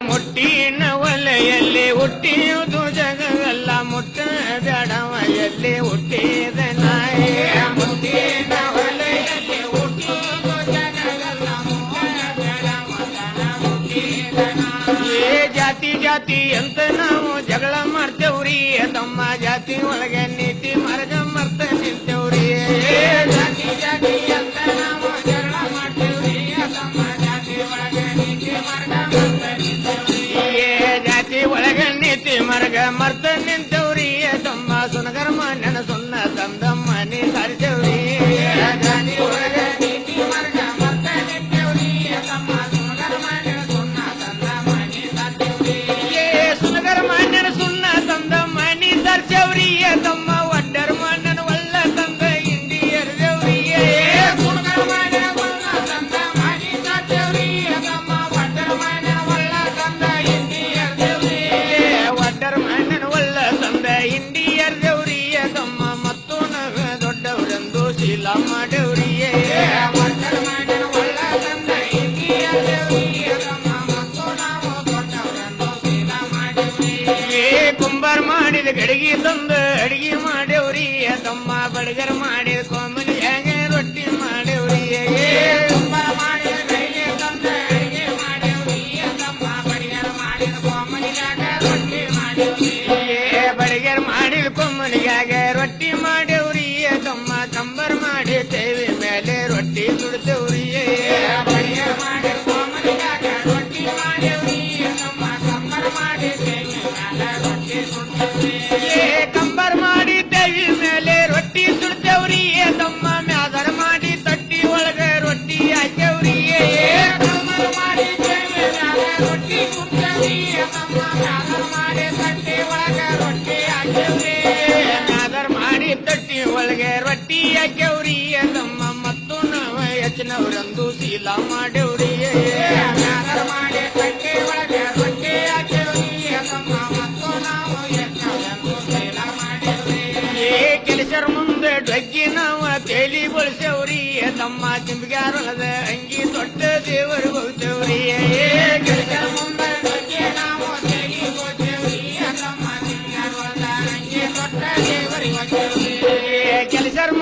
ಮುಟ್ಟಿನ ಒಲೆಯಲ್ಲಿ ಹುಟ್ಟಿಯುವುದು ಜಗವೆಲ್ಲ ಮುಟ್ಟ ಬೇಡವ ಎಲ್ಲಿ ಹುಟ್ಟಿದ ನಾಯಿ. ಜಾತಿ ಜಾತಿ ಅಂತ ನಾವು ಜಗಳ ಮಾಡ್ತೇವ್ರಿ, ತಮ್ಮ ಜಾತಿ ಒಳಗೆ ನೀತಿ ಮಾರ್ಗ ಮರ್ತ ನಿಂತೇವ್ರಿ. ಏ ಜಾತಿ ಒಳಗೆ ನೀತಿ ಮಾರ್ಗ ಮರ್ತ ನಿಂತೇವ್ರಿ ಮಾಡಿದ ಗಡಿಗೆ ತಂದು ಅಡಿಗೆ ಮಾಡೇವ್ರಿ ತಮ್ಮ ಬಡಗರ್ ಮಾಡಿದ ಕೋಮಲಿ ಹೇಗೆ ರೊಟ್ಟಿ ಮಾಡೇವ್ರಿ ಕುಂಬಾರ ಮಾಡಿದ ಗಡಿಗೆ ತಮ್ಮ ಬಡಗರ ಮಾಡಿದ ಕೊಮ್ಮನಿ ರೊಟ್ಟಿ ಮಾಡಿದ ಮಾಡಿ ತಟ್ಟಿ ಒಳಗೆ ರೊಟ್ಟಿ ಗೌರಿ ತಮ್ಮ ಮತ್ತು ನಮ್ಮ ಹೆಚ್ಚಿನವರಂದು ಶೀಲ ಮಾಡೇವ್ರಿ ಕೆಲಸರ ಮುಂದೆ ಡಗ್ಗಿ ನಾವು ತೇಲಿ ಬಳಸೇವ್ರಿ ಚಿಂಬಿಗಾರೊಳದ ಅಂಗಿ ದೊಡ್ಡ ದೇವರು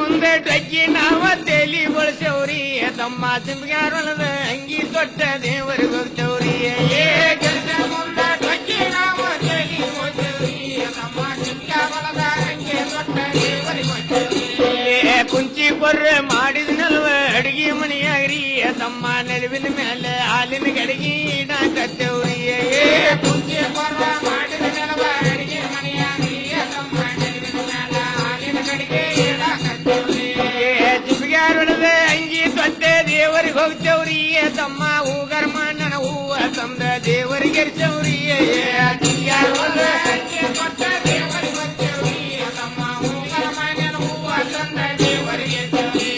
ಮುಂದೆ ಡೊಗ್ಗಿ ನಾವ ತೇಲಿ ಬಳಸವ್ರಿ. ತಮ್ಮ ಚಿಂಬಿಗಾರೊಳದ ಅಂಗಿ ತೊಟ್ಟ ದೇವರಿಗೆ ಹೋಗ್ತೇವ್ರಿ. ಏ ಕೆಲಸರ ಮುಂದೆ ಡೊಗ್ಗಿ ನಾವು ತೇಲಿ ಬಳಸೇವ್ರಿ. ತಮ್ಮ ಏ ಕುಂಚಿ ಬರ್ರೆ ಮಾಡಿದ ನಲ್ವ ಅಡಿಗೆ ಮನೆಯಾಗ್ರಿ. ತಮ್ಮ ನೆಲವಿನ ಮೇಲೆ ಹಾಲಿನ ಗಡಿಗೆ ಇಡಾಕತ್ತೇವ್ರಿ. ಏ, ಕುಂಚಿ ಜಿಬ್ಗ್ಯಾರೊಳದ ಅಂಗಿ ದೊಡ್ಡ ದೇವರಿಗೆ ಹೋಗ್ತೇವ್ರಿ. ತಮ್ಮ ಹೂಗರ್ಮ ಮಣ್ಣನ ಹೂವ ತಂದ ದೇವರಿಗೆ ಎರ್ಸವ್ರಿ ಜಿಬ್ಗ್ಯಾರೊಳದ ಅಂಗಿ ದೊಡ್ಡ ದೇವರಿಗೆ ಹೋಗ್ತೇವ್ರಿ ತಮ್ಮ ಹೂಗರ್ ಮಣ್ಣನ ಹೂವ ತಂದ ದೇವರಿಗೆ ಎರ್ಸವ್ರಿ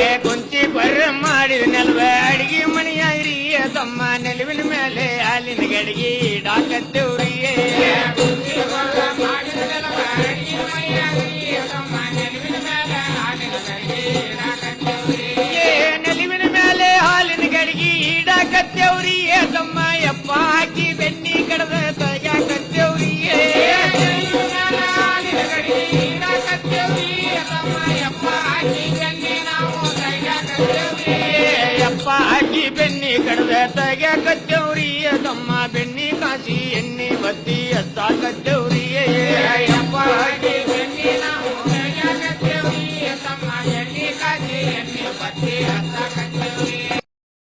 ಏ ಕುಂಚಿ ಬರ್ರ ಮಾಡಿದ ನೆಲವ ಅಡಿಗೆ ಮನೆಯಾಗ್ರಿ. ತಮ್ಮ ನೆಲವಿನ ಮೇಲೆ ಹಾಲಿನ ಗಡಿಗೆ ಇಡಾಕತ್ತೇವ್ರಿ. பெண்ணி கடுத தக கச்சௌரிய தம்மா பெண்ணி காசி எண்ணி பத்தி அத்தா கச்சௌரியே.